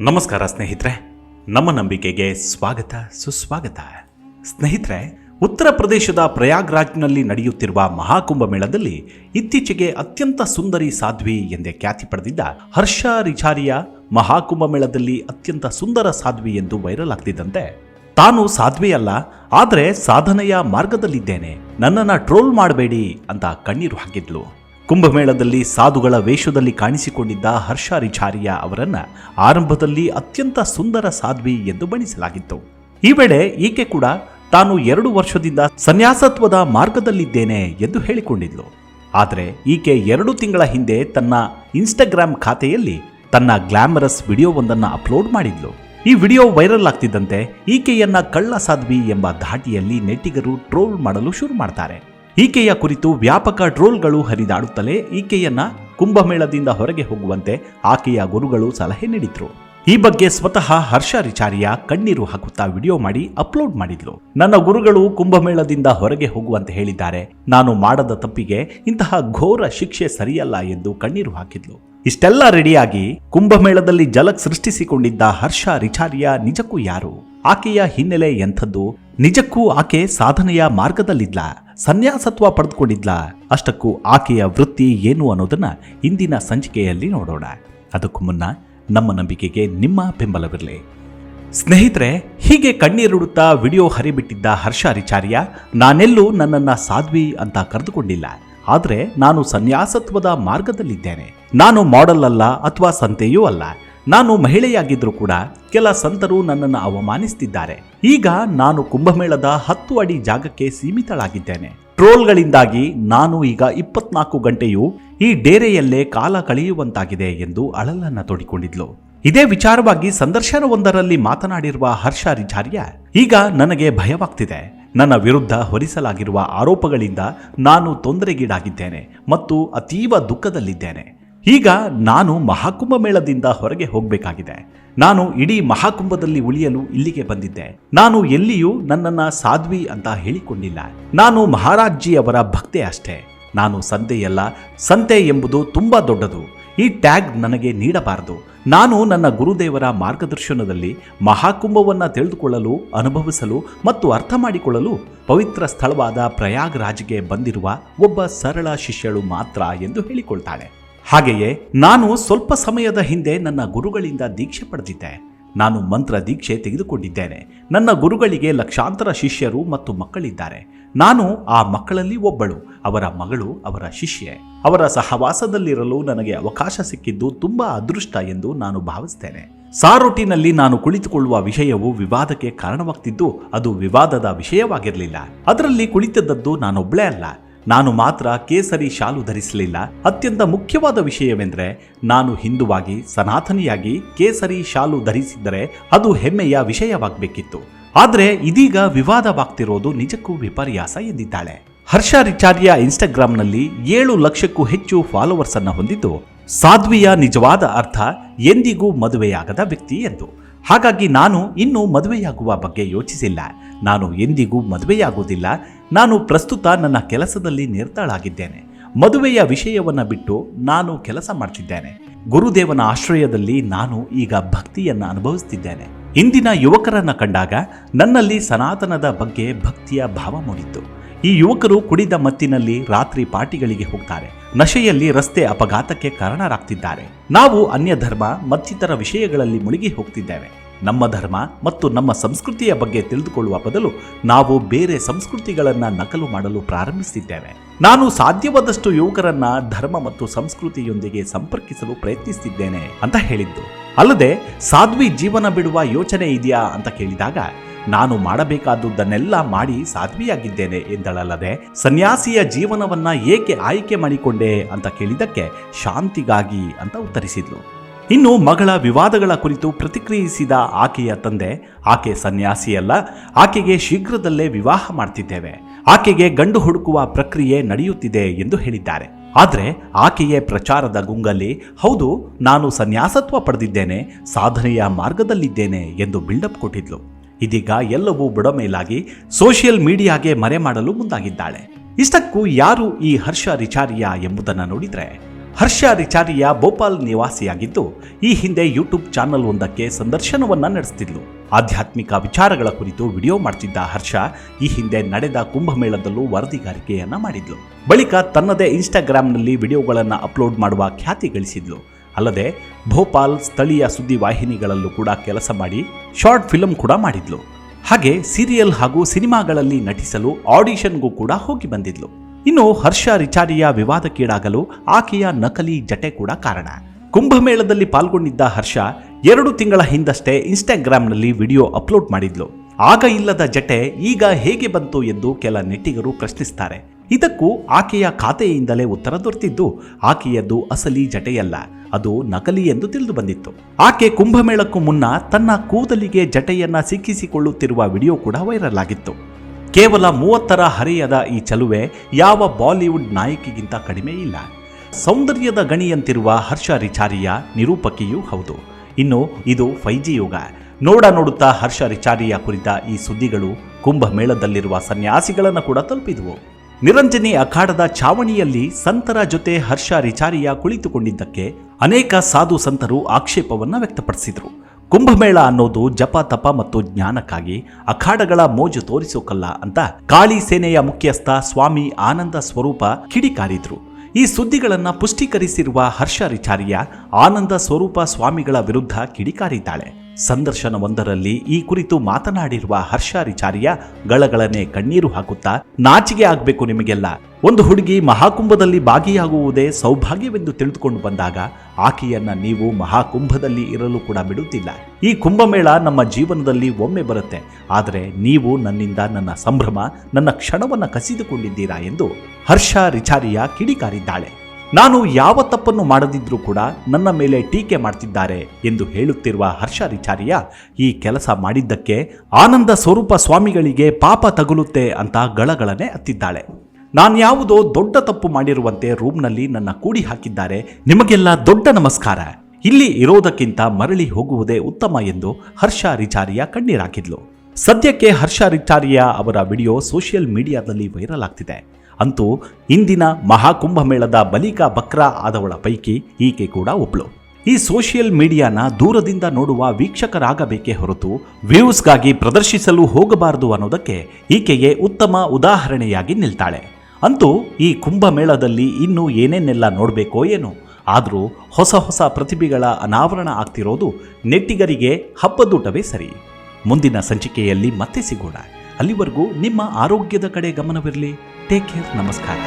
ನಮಸ್ಕಾರ ಸ್ನೇಹಿತರೆ, ನಮ್ಮ ನಂಬಿಕೆಗೆ ಸ್ವಾಗತ, ಸುಸ್ವಾಗತ. ಸ್ನೇಹಿತರೆ, ಉತ್ತರ ಪ್ರದೇಶದ ಪ್ರಯಾಗ್ರಾಜ್ನಲ್ಲಿ ನಡೆಯುತ್ತಿರುವ ಮಹಾಕುಂಭ ಮೇಳದಲ್ಲಿ ಇತ್ತೀಚೆಗೆ ಅತ್ಯಂತ ಸುಂದರಿ ಸಾಧ್ವಿ ಎಂದೇ ಖ್ಯಾತಿ ಪಡೆದಿದ್ದ ಹರ್ಷ ರಿಚಾರಿಯ ಮಹಾಕುಂಭ ಮೇಳದಲ್ಲಿ ಅತ್ಯಂತ ಸುಂದರ ಸಾಧ್ವಿ ಎಂದು ವೈರಲ್ ಆಗ್ತಿದ್ದಂತೆ. ತಾನು ಸಾಧ್ವಿಯಲ್ಲ, ಆದರೆ ಸಾಧನೆಯ ಮಾರ್ಗದಲ್ಲಿದ್ದೇನೆ. ನನ್ನನ್ನು ಟ್ರೋಲ್ ಮಾಡಬೇಡಿ ಅಂತ ಕಣ್ಣೀರು ಹಾಕಿದ್ಲು. ಕುಂಭಮೇಳದಲ್ಲಿ ಸಾಧುಗಳ ವೇಷದಲ್ಲಿ ಕಾಣಿಸಿಕೊಂಡಿದ್ದ ಹರ್ಷ ರಿಚಾರಿಯ ಅವರನ್ನ ಆರಂಭದಲ್ಲಿ ಅತ್ಯಂತ ಸುಂದರ ಸಾಧ್ವಿ ಎಂದು ಬಣಿಸಲಾಗಿತ್ತು ಈ ವೇಳೆ ಈಕೆ ಕೂಡ ತಾನು ಎರಡು ವರ್ಷದಿಂದ ಸನ್ಯಾಸತ್ವದ ಮಾರ್ಗದಲ್ಲಿದ್ದೇನೆ ಎಂದು ಹೇಳಿಕೊಂಡಿದ್ಲು. ಆದರೆ ಈಕೆ ಎರಡು ತಿಂಗಳ ಹಿಂದೆ ತನ್ನ ಇನ್ಸ್ಟಾಗ್ರಾಮ್ ಖಾತೆಯಲ್ಲಿ ತನ್ನ ಗ್ಲಾಮರಸ್ ವಿಡಿಯೋವೊಂದನ್ನು ಅಪ್ಲೋಡ್ ಮಾಡಿದ್ಲು. ಈ ವಿಡಿಯೋ ವೈರಲ್ ಆಗ್ತಿದ್ದಂತೆ ಈಕೆಯನ್ನ ಕಳ್ಳ ಸಾಧ್ವಿ ಎಂಬ ಧಾಟಿಯಲ್ಲಿ ನೆಟ್ಟಿಗರು ಟ್ರೋಲ್ ಮಾಡಲು ಶುರು ಮಾಡ್ತಾರೆ. ಈಕೆಯ ಕುರಿತು ವ್ಯಾಪಕ ಟ್ರೋಲ್ಗಳು ಹರಿದಾಡುತ್ತಲೇ ಈಕೆಯನ್ನ ಕುಂಭಮೇಳದಿಂದ ಹೊರಗೆ ಹೋಗುವಂತೆ ಆಕೆಯ ಗುರುಗಳು ಸಲಹೆ ನೀಡಿದ್ರು. ಈ ಬಗ್ಗೆ ಸ್ವತಃ ಹರ್ಷ ರಿಚಾರಿಯ ಕಣ್ಣೀರು ಹಾಕುತ್ತಾ ವಿಡಿಯೋ ಮಾಡಿ ಅಪ್ಲೋಡ್ ಮಾಡಿದ್ಲು. ನನ್ನ ಗುರುಗಳು ಕುಂಭಮೇಳದಿಂದ ಹೊರಗೆ ಹೋಗುವಂತೆ ಹೇಳಿದ್ದಾರೆ. ನಾನು ಮಾಡದ ತಪ್ಪಿಗೆ ಇಂತಹ ಘೋರ ಶಿಕ್ಷೆ ಸರಿಯಲ್ಲ ಎಂದು ಕಣ್ಣೀರು ಹಾಕಿದ್ಲು. ಇಷ್ಟೆಲ್ಲ ರೆಡಿಯಾಗಿ ಕುಂಭಮೇಳದಲ್ಲಿ ಜಲಕ್ ಸೃಷ್ಟಿಸಿಕೊಂಡಿದ್ದ ಹರ್ಷ ರಿಚಾರಿಯ ನಿಜಕ್ಕೂ ಯಾರು? ಆಕೆಯ ಹಿನ್ನೆಲೆ ಎಂಥದ್ದು? ನಿಜಕ್ಕೂ ಆಕೆ ಸಾಧನೆಯ ಮಾರ್ಗದಲ್ಲಿದ್ಲ? ಸನ್ಯಾಸತ್ವ ಪಡೆದುಕೊಂಡಿದ್ಲ. ಅಷ್ಟಕ್ಕೂ ಆಕೆಯ ವೃತ್ತಿ ಏನು ಅನ್ನೋದನ್ನ ಇಂದಿನ ಸಂಚಿಕೆಯಲ್ಲಿ ನೋಡೋಣ. ಅದಕ್ಕೂ ಮುನ್ನ ನಮ್ಮ ನಂಬಿಕೆಗೆ ನಿಮ್ಮ ಬೆಂಬಲವಿರಲಿ. ಸ್ನೇಹಿತರೆ, ಹೀಗೆ ಕಣ್ಣೀರುಡುತ್ತಾ ವಿಡಿಯೋ ಹರಿಬಿಟ್ಟಿದ್ದ ಹರ್ಷ ರಿಚಾರ್ಯ ನಾನೆಲ್ಲೂ ನನ್ನನ್ನ ಸಾಧ್ವಿ ಅಂತ ಕರೆದುಕೊಂಡಿಲ್ಲ. ಆದರೆ ನಾನು ಸನ್ಯಾಸತ್ವದ ಮಾರ್ಗದಲ್ಲಿದ್ದೇನೆ. ನಾನು ಮಾಡೆಲ್ ಅಲ್ಲ ಅಥವಾ ಸಂತೆಯೂ ಅಲ್ಲ. ನಾನು ಮಹಿಳೆಯಾಗಿದ್ದರೂ ಕೂಡ ಕೆಲ ಸಂತರು ನನ್ನನ್ನು ಅವಮಾನಿಸ್ತಿದ್ದಾರೆ. ಈಗ ನಾನು ಕುಂಭಮೇಳದ ಹತ್ತು ಅಡಿ ಜಾಗಕ್ಕೆ ಸೀಮಿತಳಾಗಿದ್ದೇನೆ. ಟ್ರೋಲ್ಗಳಿಂದಾಗಿ ನಾನು ಈಗ ಇಪ್ಪತ್ನಾಲ್ಕು ಗಂಟೆಯೂ ಈ ಡೇರೆಯಲ್ಲೇ ಕಾಲ ಕಳೆಯುವಂತಾಗಿದೆ ಎಂದು ಅಳಲನ್ನ ತೋಡಿಕೊಂಡಿದ್ಲು. ಇದೇ ವಿಚಾರವಾಗಿ ಸಂದರ್ಶನವೊಂದರಲ್ಲಿ ಮಾತನಾಡಿರುವ ಹರ್ಷ ರಿಚಾರ್ಯ ಈಗ ನನಗೆ ಭಯವಾಗ್ತಿದೆ. ನನ್ನ ವಿರುದ್ಧ ಹೊರಿಸಲಾಗಿರುವ ಆರೋಪಗಳಿಂದ ನಾನು ತೊಂದರೆಗೀಡಾಗಿದ್ದೇನೆ ಮತ್ತು ಅತೀವ ದುಃಖದಲ್ಲಿದ್ದೇನೆ. ಈಗ ನಾನು ಮಹಾಕುಂಭ ಮೇಳದಿಂದ ಹೊರಗೆ ಹೋಗಬೇಕಾಗಿದೆ. ನಾನು ಇಡೀ ಮಹಾಕುಂಭದಲ್ಲಿ ಉಳಿಯಲು ಇಲ್ಲಿಗೆ ಬಂದಿದ್ದೆ. ನಾನು ಎಲ್ಲಿಯೂ ನನ್ನನ್ನ ಸಾಧ್ವಿ ಅಂತ ಹೇಳಿಕೊಂಡಿಲ್ಲ. ನಾನು ಮಹಾರಾಜ್ಜಿ ಅವರ ಭಕ್ತೆ ಅಷ್ಟೇ. ನಾನು ಸಂತೆಯಲ್ಲ ಸಂತೆ ಎಂಬುದು ತುಂಬಾ ದೊಡ್ಡದು. ಈ ಟ್ಯಾಗ್ ನನಗೆ ನೀಡಬಾರದು. ನಾನು ನನ್ನ ಗುರುದೇವರ ಮಾರ್ಗದರ್ಶನದಲ್ಲಿ ಮಹಾಕುಂಭವನ್ನು ತಿಳಿದುಕೊಳ್ಳಲು ಅನುಭವಿಸಲು ಮತ್ತು ಅರ್ಥ ಮಾಡಿಕೊಳ್ಳಲು ಪವಿತ್ರ ಸ್ಥಳವಾದ ಪ್ರಯಾಗ್ರಾಜ್ಗೆ ಬಂದಿರುವ ಒಬ್ಬ ಸರಳ ಶಿಷ್ಯಳು ಮಾತ್ರ ಎಂದು ಹೇಳಿಕೊಳ್ತಾಳೆ. ಹಾಗೆಯೇ ನಾನು ಸ್ವಲ್ಪ ಸಮಯದ ಹಿಂದೆ ನನ್ನ ಗುರುಗಳಿಂದ ದೀಕ್ಷೆ ಪಡೆದಿದ್ದೆ. ನಾನು ಮಂತ್ರ ದೀಕ್ಷೆ ತೆಗೆದುಕೊಂಡಿದ್ದೇನೆ. ನನ್ನ ಗುರುಗಳಿಗೆ ಲಕ್ಷಾಂತರ ಶಿಷ್ಯರು ಮತ್ತು ಮಕ್ಕಳಿದ್ದಾರೆ. ನಾನು ಆ ಮಕ್ಕಳಲ್ಲಿ ಒಬ್ಬಳು. ಅವರ ಮಗಳು ಅವರ ಶಿಷ್ಯೆ. ಅವರ ಸಹವಾಸದಲ್ಲಿರಲು ನನಗೆ ಅವಕಾಶ ಸಿಕ್ಕಿದ್ದು ತುಂಬಾ ಅದೃಷ್ಟ ಎಂದು ನಾನು ಭಾವಿಸ್ತೇನೆ. ಸಾರೊಟ್ಟಿನಲ್ಲಿ ನಾನು ಕುಳಿತುಕೊಳ್ಳುವ ವಿಷಯವು ವಿವಾದಕ್ಕೆ ಕಾರಣವಾಗ್ತಿದ್ದು, ಅದು ವಿವಾದದ ವಿಷಯವಾಗಿರಲಿಲ್ಲ. ಅದರಲ್ಲಿ ಕುಳಿತದ್ದು ನಾನೊಬ್ಬಳೇ ಅಲ್ಲ. ನಾನು ಮಾತ್ರ ಕೇಸರಿ ಶಾಲು ಧರಿಸಲಿಲ್ಲ. ಅತ್ಯಂತ ಮುಖ್ಯವಾದ ವಿಷಯವೆಂದರೆ, ನಾನು ಹಿಂದುವಾಗಿ, ಸನಾತನಿಯಾಗಿ ಕೇಸರಿ ಶಾಲು ಧರಿಸಿದ್ದರೆ ಅದು ಹೆಮ್ಮೆಯ ವಿಷಯವಾಗಬೇಕಿತ್ತು. ಆದರೆ, ಇದೀಗ ವಿವಾದವಾಗ್ತಿರೋದು ನಿಜಕ್ಕೂ ವಿಪರ್ಯಾಸ ಎಂದಿದ್ದಾಳೆ. ಹರ್ಷ ರಿಚಾರ್ಯ ಇನ್ಸ್ಟಾಗ್ರಾಂನಲ್ಲಿ ಏಳು ಲಕ್ಷಕ್ಕೂ ಹೆಚ್ಚು ಫಾಲೋವರ್ಸ್ ಅನ್ನು ಹೊಂದಿದ್ದು, ಸಾಧ್ವಿಯ ನಿಜವಾದ ಅರ್ಥ ಎಂದಿಗೂ ಮದುವೆಯಾಗದ ವ್ಯಕ್ತಿ ಎಂದು. ಹಾಗಾಗಿ ನಾನು ಇನ್ನೂ ಮದುವೆಯಾಗುವ ಬಗ್ಗೆ ಯೋಚಿಸಿಲ್ಲ. ನಾನು ಎಂದಿಗೂ ಮದುವೆಯಾಗುವುದಿಲ್ಲ. ನಾನು ಪ್ರಸ್ತುತ ನನ್ನ ಕೆಲಸದಲ್ಲಿ ನಿರತಳಾಗಿದ್ದೇನೆ. ಮದುವೆಯ ವಿಷಯವನ್ನ ಬಿಟ್ಟು ನಾನು ಕೆಲಸ ಮಾಡ್ತಿದ್ದೇನೆ. ಗುರುದೇವನ ಆಶ್ರಯದಲ್ಲಿ ನಾನು ಈಗ ಭಕ್ತಿಯನ್ನ ಅನುಭವಿಸ್ತಿದ್ದೇನೆ. ಇಂದಿನ ಯುವಕರನ್ನು ಕಂಡಾಗ ನನ್ನಲ್ಲಿ ಸನಾತನದ ಬಗ್ಗೆ ಭಕ್ತಿಯ ಭಾವ ಮೂಡಿತ್ತು. ಈ ಯುವಕರು ಕುಡಿದ ಮತ್ತಿನಲ್ಲಿ ರಾತ್ರಿ ಪಾರ್ಟಿಗಳಿಗೆ ಹೋಗ್ತಾರೆ. ನಶೆಯಲ್ಲಿ ರಸ್ತೆ ಅಪಘಾತಕ್ಕೆ ಕಾರಣರಾಗ್ತಿದ್ದಾರೆ. ನಾವು ಅನ್ಯ ಧರ್ಮ ಮತ್ತಿತರ ವಿಷಯಗಳಲ್ಲಿ ಮುಳುಗಿ ಹೋಗ್ತಿದ್ದೇವೆ. ನಮ್ಮ ಧರ್ಮ ಮತ್ತು ನಮ್ಮ ಸಂಸ್ಕೃತಿಯ ಬಗ್ಗೆ ತಿಳಿದುಕೊಳ್ಳುವ ಬದಲು ನಾವು ಬೇರೆ ಸಂಸ್ಕೃತಿಗಳನ್ನ ನಕಲು ಮಾಡಲು ಪ್ರಾರಂಭಿಸಿದ್ದೇವೆ. ನಾನು ಸಾಧ್ಯವಾದಷ್ಟು ಯುವಕರನ್ನ ಧರ್ಮ ಮತ್ತು ಸಂಸ್ಕೃತಿಯೊಂದಿಗೆ ಸಂಪರ್ಕಿಸಲು ಪ್ರಯತ್ನಿಸುತ್ತಿದ್ದೇನೆ ಅಂತ ಹೇಳಿದ್ದು. ಅಲ್ಲದೆ, ಸಾಧ್ವಿ ಜೀವನ ಬಿಡುವ ಯೋಚನೆ ಇದೆಯಾ ಅಂತ ಕೇಳಿದಾಗ, ನಾನು ಮಾಡಬೇಕಾದುದನ್ನೆಲ್ಲ ಮಾಡಿ ಸಾಧ್ವಿಯಾಗಿದ್ದೇನೆ ಎಂದಳಲ್ಲದೆ, ಸನ್ಯಾಸಿಯ ಜೀವನವನ್ನ ಏಕೆ ಆಯ್ಕೆ ಮಾಡಿಕೊಂಡೆ ಅಂತ ಕೇಳಿದಕ್ಕೆ ಶಾಂತಿಗಾಗಿ ಅಂತ ಉತ್ತರಿಸಿದ್ಲು. ಇನ್ನು ಮಗಳ ವಿವಾದಗಳ ಕುರಿತು ಪ್ರತಿಕ್ರಿಯಿಸಿದ ಆಕೆಯ ತಂದೆ, ಆಕೆ ಸನ್ಯಾಸಿಯಲ್ಲ, ಆಕೆಗೆ ಶೀಘ್ರದಲ್ಲೇ ವಿವಾಹ ಮಾಡ್ತಿದ್ದೇವೆ. ಆಕೆಗೆ ಗಂಡು ಹುಡುಕುವ ಪ್ರಕ್ರಿಯೆ ನಡೆಯುತ್ತಿದೆ ಎಂದು ಹೇಳಿದ್ದಾರೆ. ಆದರೆ ಆಕೆಯ ಪ್ರಚಾರದ ಗುಂಗಲ್ಲಿ, ಹೌದು, ನಾನು ಸನ್ಯಾಸತ್ವ ಪಡೆದಿದ್ದೇನೆ, ಸಾಧನೆಯ ಮಾರ್ಗದಲ್ಲಿದ್ದೇನೆ ಎಂದು ಬಿಲ್ಡಪ್ ಕೊಟ್ಟಿದ್ಲು. ಇದೀಗ ಎಲ್ಲವೂ ಬುಡಮೇಲಾಗಿ ಸೋಷಿಯಲ್ ಮೀಡಿಯಾಗೆ ಮರೆ ಮಾಡಲು ಮುಂದಾಗಿದ್ದಾಳೆ. ಇಷ್ಟಕ್ಕೂ ಯಾರು ಈ ಹರ್ಷ ರಿಚಾರಿಯಾ ಎಂಬುದನ್ನು ನೋಡಿದ್ರೆ ಹರ್ಷ ರಿಚಾರಿಯ ಭೋಪಾಲ್ ನಿವಾಸಿಯಾಗಿದ್ದು, ಈ ಹಿಂದೆ ಯೂಟ್ಯೂಬ್ ಚಾನಲ್ ಒಂದಕ್ಕೆ ಸಂದರ್ಶನವನ್ನ ನಡೆಸ್ತಿದ್ಲು. ಆಧ್ಯಾತ್ಮಿಕ ವಿಚಾರಗಳ ಕುರಿತು ವಿಡಿಯೋ ಮಾಡ್ತಿದ್ದ ಹರ್ಷ, ಈ ಹಿಂದೆ ನಡೆದ ಕುಂಭಮೇಳದಲ್ಲೂ ವರದಿಗಾರಿಕೆಯನ್ನ ಮಾಡಿದ್ಲು. ಬಳಿಕ ತನ್ನದೇ ಇನ್ಸ್ಟಾಗ್ರಾಂನಲ್ಲಿ ವಿಡಿಯೋಗಳನ್ನು ಅಪ್ಲೋಡ್ ಮಾಡುವ ಖ್ಯಾತಿ ಗಳಿಸಿದ್ಲು. ಅಲ್ಲದೆ, ಭೋಪಾಲ್ ಸ್ಥಳೀಯ ಸುದ್ದಿ ವಾಹಿನಿಗಳಲ್ಲೂ ಕೂಡ ಕೆಲಸ ಮಾಡಿ ಶಾರ್ಟ್ ಫಿಲಂ ಕೂಡ ಮಾಡಿದ್ಲು. ಹಾಗೆ ಸೀರಿಯಲ್ ಹಾಗೂ ಸಿನಿಮಾಗಳಲ್ಲಿ ನಟಿಸಲು ಆಡಿಷನ್ಗೂ ಕೂಡ ಹೋಗಿ ಬಂದಿದ್ಲು. ಇನ್ನು ಹರ್ಷ ರಿಚಾರಿಯ ವಿವಾದಕ್ಕೀಡಾಗಲು ಆಕೆಯ ನಕಲಿ ಜಟೆ ಕೂಡ ಕಾರಣ. ಕುಂಭಮೇಳದಲ್ಲಿ ಪಾಲ್ಗೊಂಡಿದ್ದ ಹರ್ಷ ಎರಡು ತಿಂಗಳ ಹಿಂದಷ್ಟೇ ಇನ್ಸ್ಟಾಗ್ರಾಂನಲ್ಲಿ ವಿಡಿಯೋ ಅಪ್ಲೋಡ್ ಮಾಡಿದ್ಲು. ಆಗ ಇಲ್ಲದ ಜಟೆ ಈಗ ಹೇಗೆ ಬಂತು ಎಂದು ಕೆಲ ನೆಟ್ಟಿಗರು ಪ್ರಶ್ನಿಸ್ತಾರೆ. ಇದಕ್ಕೂ ಆಕೆಯ ಖಾತೆಯಿಂದಲೇ ಉತ್ತರ ದೊರೆತಿದ್ದು, ಆಕೆಯದ್ದು ಅಸಲಿ ಜಟೆಯಲ್ಲ, ಅದು ನಕಲಿ ಎಂದು ತಿಳಿದು ಬಂದಿತ್ತು. ಆಕೆ ಕುಂಭಮೇಳಕ್ಕೂ ಮುನ್ನ ತನ್ನ ಕೂದಲಿಗೆ ಜಟೆಯನ್ನ ಸಿಕ್ಕಿಸಿಕೊಳ್ಳುತ್ತಿರುವ ವಿಡಿಯೋ ಕೂಡ ವೈರಲ್ ಆಗಿತ್ತು. ಕೇವಲ ಮೂವತ್ತರ ಹರಿಯದ ಈ ಚಲುವೆ ಯಾವ ಬಾಲಿವುಡ್ ನಾಯಕಿಗಿಂತ ಕಡಿಮೆ ಇಲ್ಲ. ಸೌಂದರ್ಯದ ಗಣಿಯಂತಿರುವ ಹರ್ಷ ರಿಚಾರಿಯ ನಿರೂಪಕಿಯೂ ಹೌದು. ಇನ್ನು ಇದು ಫೈಜಿ ಯೋಗ. ನೋಡ ನೋಡುತ್ತಾ ಹರ್ಷ ರಿಚಾರಿಯ ಕುರಿತ ಈ ಸುದ್ದಿಗಳು ಕುಂಭಮೇಳದಲ್ಲಿರುವ ಸನ್ಯಾಸಿಗಳನ್ನು ಕೂಡ ತಲುಪಿದವು. ನಿರಂಜನಿ ಅಖಾಡದ ಚಾವಣಿಯಲ್ಲಿ ಸಂತರ ಜೊತೆ ಹರ್ಷ ರಿಚಾರಿಯ ಕುಳಿತುಕೊಂಡಿದ್ದಕ್ಕೆ ಅನೇಕ ಸಾಧು ಸಂತರು ಆಕ್ಷೇಪವನ್ನು ವ್ಯಕ್ತಪಡಿಸಿದರು. ಕುಂಭಮೇಳ ಅನ್ನೋದು ಜಪ, ತಪ ಮತ್ತು ಜ್ಞಾನಕ್ಕಾಗಿ ಅಖಾಡಗಳ ಮೋಜು ತೋರಿಸೋಕಲ್ಲ ಅಂತ ಕಾಳಿ ಸೇನೆಯ ಮುಖ್ಯಸ್ಥ ಸ್ವಾಮಿ ಆನಂದ ಸ್ವರೂಪ ಕಿಡಿಕಾರಿದ್ರು. ಈ ಸುದ್ದಿಗಳನ್ನ ಪುಷ್ಟೀಕರಿಸಿರುವ ಹರ್ಷ ರಿಚಾರಿಯ ಆನಂದ ಸ್ವರೂಪ ಸ್ವಾಮಿಗಳ ವಿರುದ್ಧ ಕಿಡಿಕಾರಿದ್ದಾಳೆ. ಸಂದರ್ಶನವೊಂದರಲ್ಲಿ ಈ ಕುರಿತು ಮಾತನಾಡಿರುವ ಹರ್ಷಾರಿಚಾರ್ಯ ಗಳಗಳನೆ ಕಣ್ಣೀರು ಹಾಕುತ್ತಾ ನಾಚಿಗೆ ಆಗ್ಬೇಕು ನಿಮಗೆಲ್ಲ. ಒಂದು ಹುಡುಗಿ ಮಹಾಕುಂಭದಲ್ಲಿ ಭಾಗಿಯಾಗುವುದೇ ಸೌಭಾಗ್ಯವೆಂದು ತಿಳಿದುಕೊಂಡು ಬಂದಾಗ, ಆಕೆಯನ್ನ ನೀವು ಮಹಾಕುಂಭದಲ್ಲಿ ಇರಲು ಕೂಡ ಬಿಡುತ್ತಿಲ್ಲ. ಈ ಕುಂಭಮೇಳ ನಮ್ಮ ಜೀವನದಲ್ಲಿ ಒಮ್ಮೆ ಬರುತ್ತೆ. ಆದರೆ ನೀವು ನನ್ನಿಂದ ನನ್ನ ಸಂಭ್ರಮ, ನನ್ನ ಕ್ಷಣವನ್ನ ಕಸಿದುಕೊಂಡಿದ್ದೀರಾ ಎಂದು ಹರ್ಷ ರಿಚಾರಿಯ ಕಿಡಿಕಾರಿದ್ದಾಳೆ. ನಾನು ಯಾವ ತಪ್ಪನ್ನು ಮಾಡದಿದ್ರೂ ಕೂಡ ನನ್ನ ಮೇಲೆ ಟೀಕೆ ಮಾಡ್ತಿದ್ದಾರೆ ಎಂದು ಹೇಳುತ್ತಿರುವ ಹರ್ಷ ರಿಚಾರಿಯ ಈ ಕೆಲಸ ಮಾಡಿದ್ದಕ್ಕೆ ಆನಂದ ಸ್ವರೂಪ ಸ್ವಾಮಿಗಳಿಗೆ ಪಾಪ ತಗುಲುತ್ತೆ ಅಂತ ಗಳಗಳನೆ ಅತ್ತಿದ್ದಾಳೆ ನಾನ್ಯಾವುದೋ ದೊಡ್ಡ ತಪ್ಪು ಮಾಡಿರುವಂತೆ ರೂಮ್ನಲ್ಲಿ ನನ್ನ ಕೂಡಿ ಹಾಕಿದ್ದಾರೆ. ನಿಮಗೆಲ್ಲ ದೊಡ್ಡ ನಮಸ್ಕಾರ. ಇಲ್ಲಿ ಇರೋದಕ್ಕಿಂತ ಮರಳಿ ಹೋಗುವುದೇ ಉತ್ತಮ ಎಂದು ಹರ್ಷ ರಿಚಾರಿಯ ಕಣ್ಣೀರಾಕಿದ್ಲು ಸದ್ಯಕ್ಕೆ ಹರ್ಷ ರಿಚಾರಿಯ ಅವರ ವಿಡಿಯೋ ಸೋಷಿಯಲ್ ಮೀಡಿಯಾದಲ್ಲಿ ವೈರಲ್ ಆಗ್ತಿದೆ. ಅಂತೂ ಇಂದಿನ ಮಹಾಕುಂಭಮೇಳದ ಬಲಿಕ ಬಕ್ರ ಆದವಳ ಪೈಕಿ ಈಕೆ ಕೂಡ ಒಬ್ಳು. ಈ ಸೋಷಿಯಲ್ ಮೀಡಿಯಾನ ದೂರದಿಂದ ನೋಡುವ ವೀಕ್ಷಕರಾಗಬೇಕೇ ಹೊರತು ವ್ಯೂಸ್ಗಾಗಿ ಪ್ರದರ್ಶಿಸಲು ಹೋಗಬಾರದು ಅನ್ನೋದಕ್ಕೆ ಈಕೆಯೇ ಉತ್ತಮ ಉದಾಹರಣೆಯಾಗಿ ನಿಲ್ತಾಳೆ. ಅಂತೂ ಈ ಕುಂಭಮೇಳದಲ್ಲಿ ಇನ್ನೂ ಏನೇನೆಲ್ಲ ನೋಡಬೇಕೋ ಏನೋ, ಆದರೂ ಹೊಸ ಹೊಸ ಪ್ರತಿಭೆಗಳ ಅನಾವರಣ ಆಗ್ತಿರೋದು ನೆಟ್ಟಿಗರಿಗೆ ಹಬ್ಬದೂಟವೇ ಸರಿ. ಮುಂದಿನ ಸಂಚಿಕೆಯಲ್ಲಿ ಮತ್ತೆ ಸಿಗೋಣ. ಅಲ್ಲಿವರೆಗೂ ನಿಮ್ಮ ಆರೋಗ್ಯದ ಕಡೆ ಗಮನವಿರಲಿ. ಟೇಕ್ ಕೇರ್ ನಮಸ್ಕಾರ